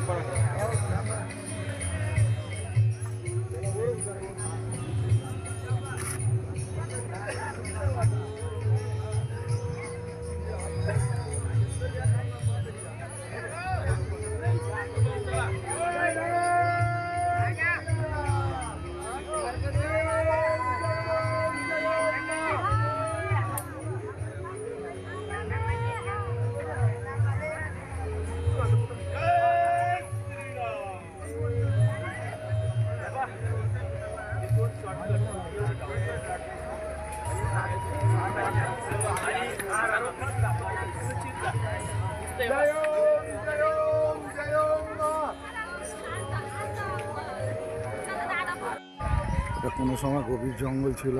para cá. É এটা কোনো সময় গভীর জঙ্গল ছিল।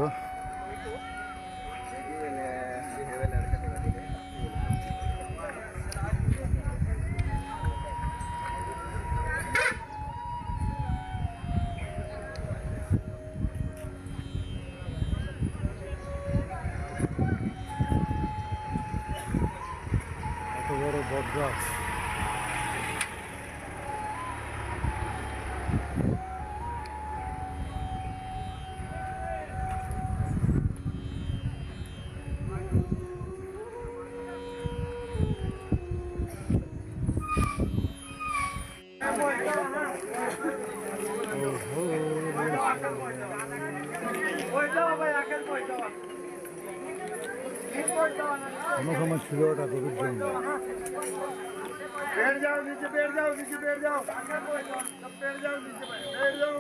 बैठ जाओ नीचे, बैठ जाओ नीचे, बैठ जाओ। सब बैठ जाओ नीचे, बैठ जाओ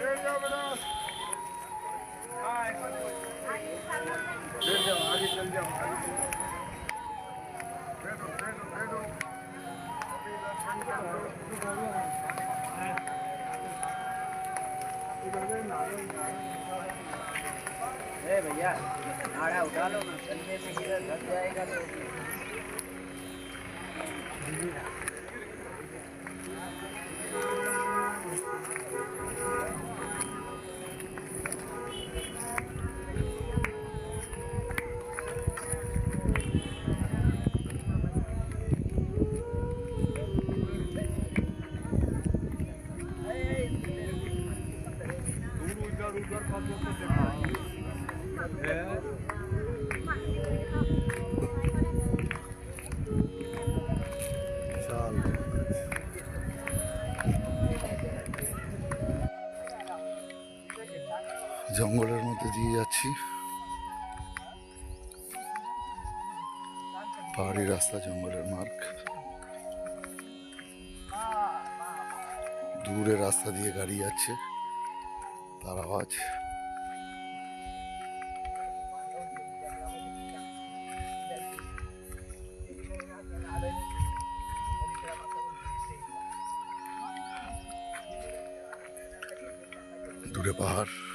बैठ जाओ। बेटा। बैठ जाओ, आगे चल जाओ। बैठो बैठो बैठो। भैया, नाड़ा उठा लो ना, चलने में हीरा घट जाएगा तो Dur uygar uygar patlatacak. Ee, জঙ্গলের মধ্যে দিয়ে যাচ্ছি। পাহাড়ি রাস্তা, জঙ্গলের মার্গ। দূরে রাস্তা দিয়ে গাড়ি যাচ্ছে তার আওয়াজ। দূরে পাহাড়।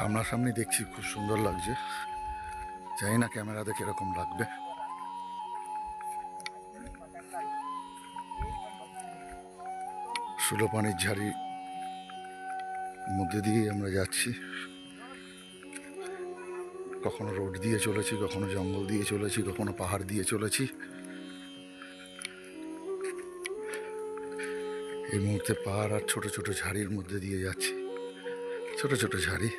সামনাসামনি দেখছি খুব সুন্দর লাগছে। জানি না ক্যামেরাতে কীরকম লাগবে। সুলোপানির ঝাড়ি মধ্যে দিয়ে আমরা যাচ্ছি। কখনো রোড দিয়ে চলেছি, কখনো জঙ্গল দিয়ে চলেছি, কখনো পাহাড় দিয়ে চলেছি। এই মুহূর্তে পাহাড় আর ছোট ছোট ঝাড়ির মধ্যে দিয়ে যাচ্ছি। ছোট ছোট ঝাড়ি।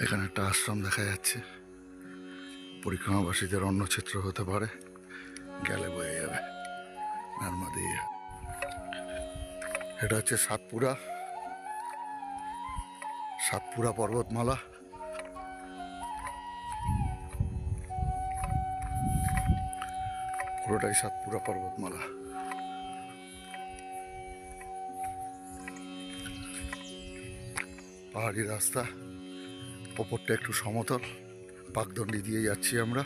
এখানে একটা আশ্রম দেখা যাচ্ছে। পরিক্রমাবাসীদের অন্নক্ষেত্র হতে পারে। গেলে বয়ে যাবে। নর্মদে। এটা হচ্ছে সাতপুরা। সাতপুরা পর্বতমালা। পুরোটাই সাতপুরা পর্বতমালা। পাহাড়ি রাস্তা। ওপরটা একটু সমতল। পাকদণ্ডি দিয়ে যাচ্ছি আমরা।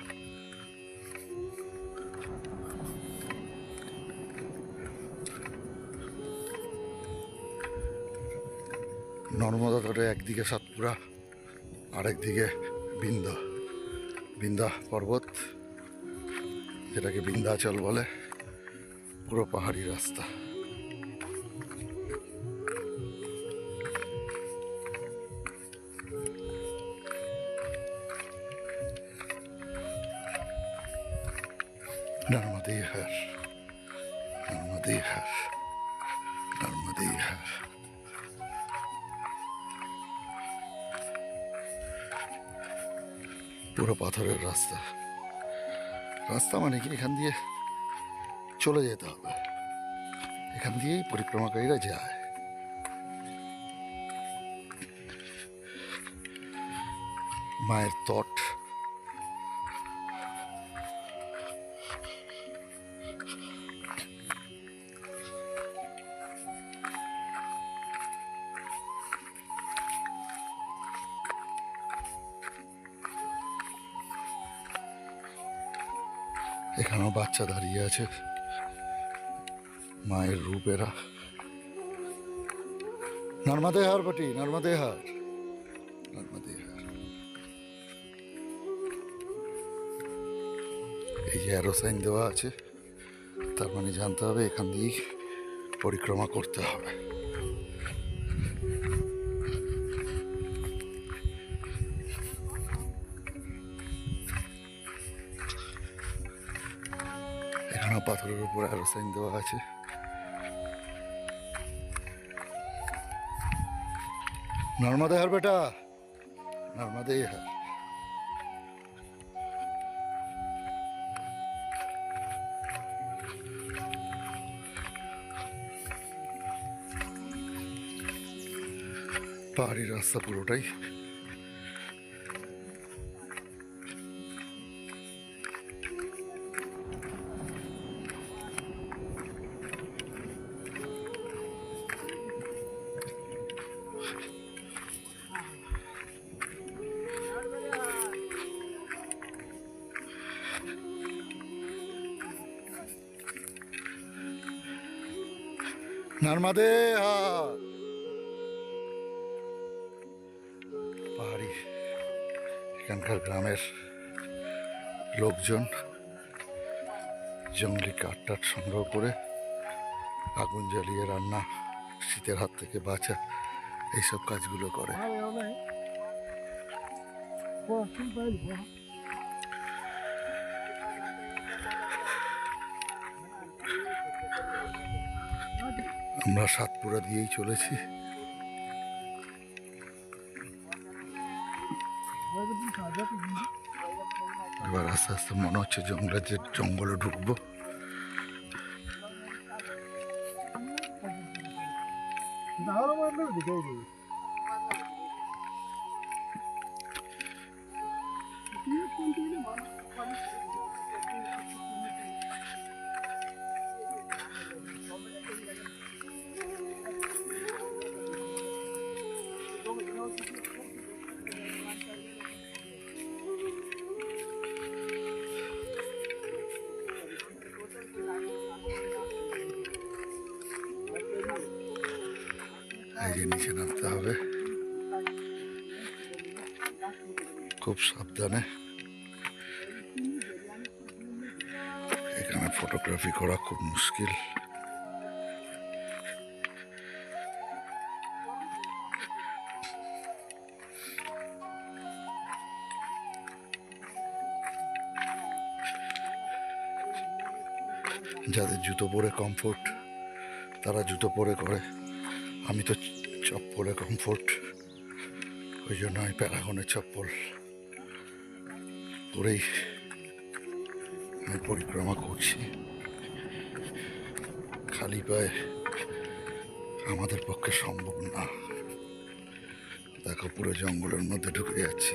নর্মদা তটে একদিকে সাতপুরা, আরেকদিকে বিন্দা। বিন্দা পর্বত, যেটাকে বিন্ধ্যাচল বলে, পুরো পাহাড়ি রাস্তা। Narmadihar, Narmadihar, Narmadihar. পুরো পাথরের রাস্তা। রাস্তা মানে কি? এখান দিয়ে চলে যেতে হবে। এখান দিয়েই পরিক্রমাকারীরা যায়। মায়ের তট এখানেও বাচ্চা দাঁড়িয়ে আছে। মায়ের রূপেরা। নর্মদে হার বটি নর্মদে হার নর্মদে হার এই যে অ্যারো সাইন দেওয়া আছে, তার মানে জানতে হবে এখান দিয়েই পরিক্রমা করতে হবে। পাথরের উপর অ্যারো সাইন দেওয়া আছে। নর্মদে হার বেটা। নর্মদে হার। পাহাড়ি রাস্তা পুরোটাই। হার পাহাড়ি এখানকার গ্রামের লোকজন জঙ্গলি কাঠ টাট সংগ্রহ করে আগুন জ্বালিয়ে রান্না শীতের হাত থেকে বাঁচা এইসব কাজগুলো করে। আমরা সাতপুরা দিয়েই চলেছি। এবার আস্তে আস্তে মনে হচ্ছে জঙ্গলের যে জঙ্গলে ঢুকবো। এই খুব সাবধানে। এখানে ফটোগ্রাফি করা খুব মুশকিল। যাদের জুতো পরে কমফোর্ট তারা জুতো পরে করে। আমি তো চপ্পলে কমফোর্ট ওই জন্য আমি প্যারাগনের চপ্পল পরেই আমি পরিক্রমা করছি। খালি পায়ে আমাদের পক্ষে সম্ভব না। দেখো পুরো জঙ্গলের মধ্যে ঢুকে যাচ্ছি।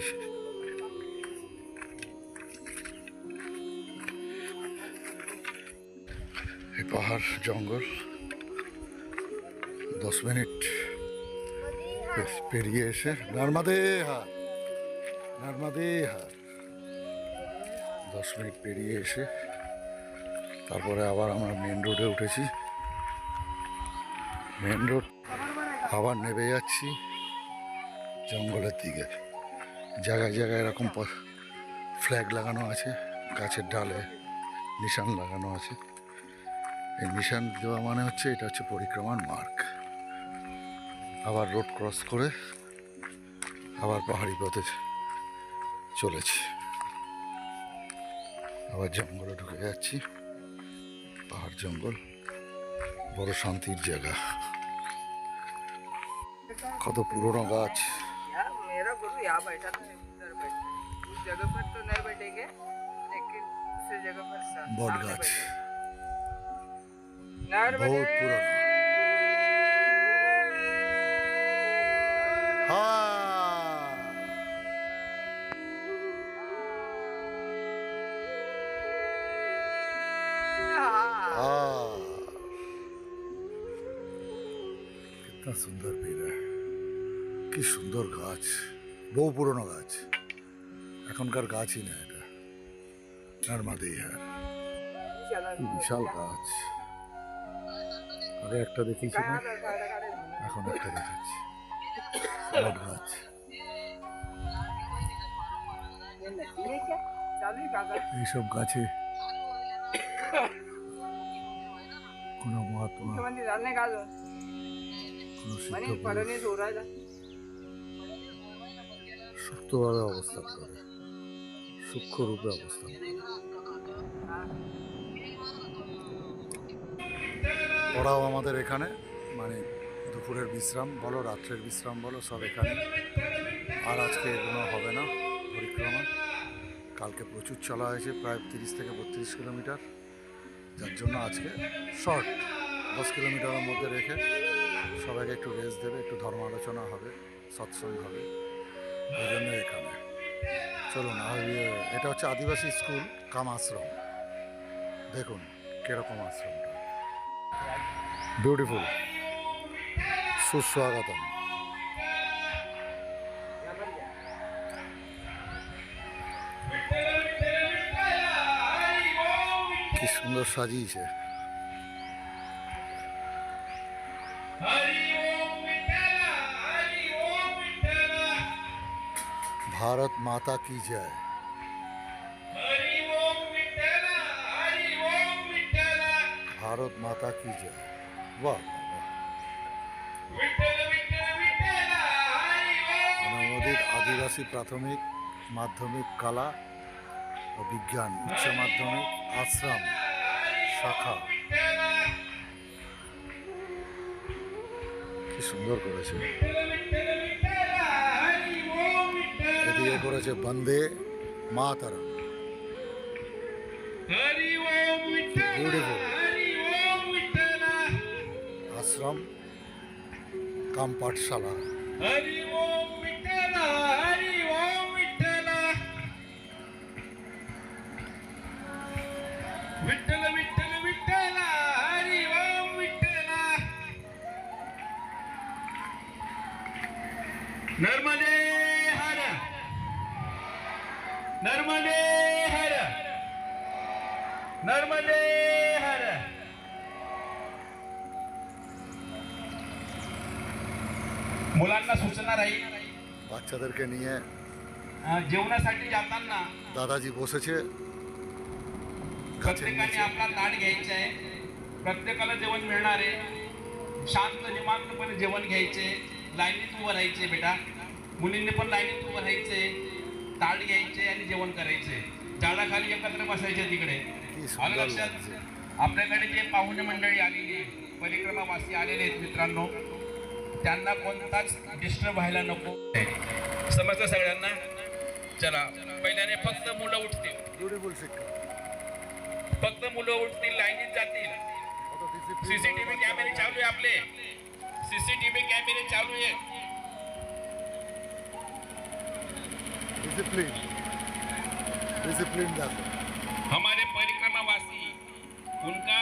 এই পাহাড় জঙ্গল দশ মিনিট পেরিয়ে এসে নর্মাদে হা, নর্মাদে হার দশ মিনিট পেরিয়ে এসে তারপরে আবার আমরা মেন রোডে উঠেছি। মেন রোড আবার নেমে যাচ্ছি জঙ্গলের দিকে। জায়গায় জায়গায় এরকম ফ্ল্যাগ লাগানো আছে, গাছের ডালে নিশান লাগানো আছে। এই নিশান দেওয়া মানে হচ্ছে এটা হচ্ছে পরিক্রমার মার্ক আবার রোড ক্রস করে আবার পাহাড়ি পথে চলেছি। আবার জঙ্গলে ঢুকে যাচ্ছি। পাহাড় জঙ্গল বড় শান্তির জায়গা। কত পুরনো গাছ। বট গাছ বহুত পুরনো সুন্দর পেড়া। কি সুন্দর গাছ, বহু পুরনো গাছ। এখনকার গাছই না এটা। নার্মাদেহার কি বিশাল গাছ। আগে একটা দেখেছি এখন একটা দেখেছি গাছ। এইসব গাছে কোনো মহাত্মা সুপ্তভাবে অবস্থান করে। সূক্ষ্ম রূপে অবস্থান করে। हाँ আমাদের এখানে মানে দুপুরের বিশ্রাম বলো রাত্রের বিশ্রাম বলো সব এখানে। আর আজকে এগুলো হবে না পরিক্রমা। কালকে প্রচুর চলা হয়েছে প্রায় তিরিশ থেকে বত্রিশ কিলোমিটার। যার জন্য আজকে শর্ট দশ কিলোমিটারের মধ্যে রেখে সবাইকে একটু রেস্ট দেবে, একটু ধর্ম আলোচনা হবে, সৎসঙ্গ হবে। ওই জন্য এখানে। চলুন, আর ইয়ে, এটা হচ্ছে আদিবাসী স্কুল, কাম আশ্রম। দেখুন, কীরকম আশ্রমটা। বিউটিফুল সুস্বাগতম। কি সুন্দর সাজিয়েছে। ভারত মাতা কি জয় ভারত মাতা কি জয় বাহ অনুমোদিত আদিবাসী প্রাথমিক মাধ্যমিক কলা ও বিজ্ঞান উচ্চ মাধ্যমিক আশ্রম শাখা কি সুন্দর করেছে। এদিকে করেছে বন্দে বিউটিফুল আশ্রম কাম পাঠশালা हरि বাচ্চাদেরকে নিয়ে अ, जेवणासाठी जाताना দাদাজি বসেছে গাছের प्रत्येकाने নিচে आपला ताट घ्यायचा आहे प्रत्येकाला जेवण मिळणार आहे शांत निमांतपणे जेवण घ्यायचे लाईनीत उभं राहायचे बेटा मुलींनी पण लाईनीत उभं राहायचे ताट घ्यायचे आणि जेवण करायचे झाडाखाली एकत्र बसायचे तिकडे কি आलं সুন্দর লাগছে लक्षात आपल्याकडे जे पाहुणे मंडळी आलेली आहे, परिक्रमावासी आलेले आहेत मित्रांनो त्यांना कोणताच डिस्टर्ब व्हायला नको. समजलं सगळ्यांना? चला पहिल्याने फक्त मुलं उठतील. फक्त मुलं उठतील लाईनीत जातील. सीसीटीव्ही कॅमेरे चालू आहे आपले. सीसीटीव्ही कॅमेरे चालू आहे. डिसिप्लिन डिसिप्लिन हमारे परिक्रमावासी उनका